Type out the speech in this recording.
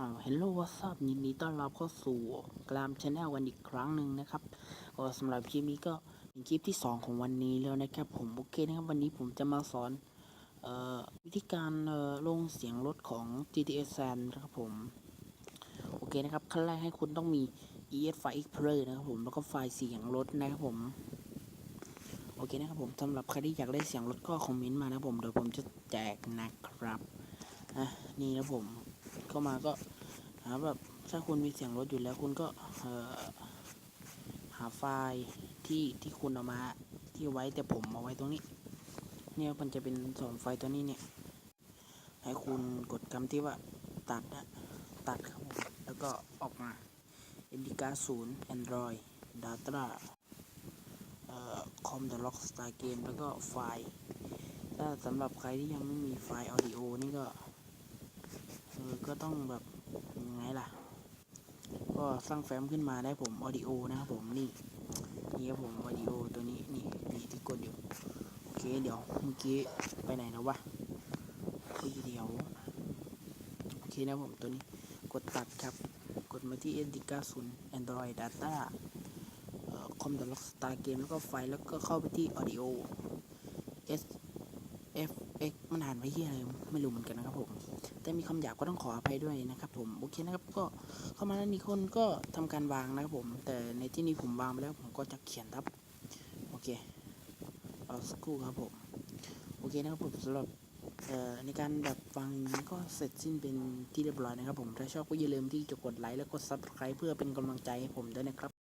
อ่า Hello What's up ยินดีต้อนรับเข้าสู่กรามชาแนลวันอีกครั้งหนึ่งนะครับก็สำหรับคลิปนี้ก็เป็นคลิปที่ 2 ของวันนี้แล้วนะครับผมโอเคนะครับ วันนี้ผมจะมาสอนออวิธีการลงเสียงรถของ GTA San นะครับผม โอเคนะครับ ขั้นแรกให้คุณต้องมี ES File Explorer นะครับผมแล้วก็ไฟล์เสียงรถนะครับผมโอเคนะครับผมสำหรับใครที่อยากได้เสียงรถก็คอมเมนต์มานะผมเดี๋ยวผมจะแจกนะครับอะนี่นะผม เข้ามาก็หาแบบถ้าคุณมีเสียงรถอยู่แล้วคุณก็หาไฟล์ที่ที่คุณเอามาที่ไว้แต่ผมเอาไว้ตรงนี้ เนี่ยมันจะเป็นสองไฟล์ตัวนี้เนี่ย ให้คุณกดคำที่ว่าตัดนะตัดครับแล้วก็ออกมาอินดิกาศูนย์ Android Data เอ่อคอม The Rock Star Game แล้วก็ไฟล์ถ้าสำหรับใครที่ยังไม่มีไฟล์ Audio นี่ก็ ก็ต้องแบบยังไงล่ะ ก็สร้างแฟ้มขึ้นมาได้ผมออดิโอนะครับผมนี่นี่ครับผมออดิโอตัวนี้นี่นี่ที่กดอยู่โอเคเดี๋ยวเมื่อกี้ไปไหนแล้ววะโอ้ยเดี๋ยวโอเคนะผมตัวนี้กดตัดครับ กดมาที่ s d 9 0 Android Data เอ่อ Com the Rock Star Game แล้วก็ไฟล์แล้วก็เข้าไปที่ Audio S F X มันอ่านไว้ที่อะไรไม่รู้เหมือนกันนะครับผมแต่มีคำหยาบก็ต้องขออภัยด้วยนะครับผมโอเคนะครับก็เข้ามาแล้วนี่คนก็ทำการวางนะครับผม แต่ในที่นี้ผมวางไปแล้วผมก็จะเขียนทับโอเคเอาสกูครับผมโอเคนะครับผมสำหรับในการแบบวางนี้ก็เสร็จสิ้นเป็นที่เรียบร้อยนะครับผมถ้าชอบก็อย่าลืมที่จะกดไลค์และกด subscribe เพื่อเป็นกำลังใจให้ผมด้วยนะครับ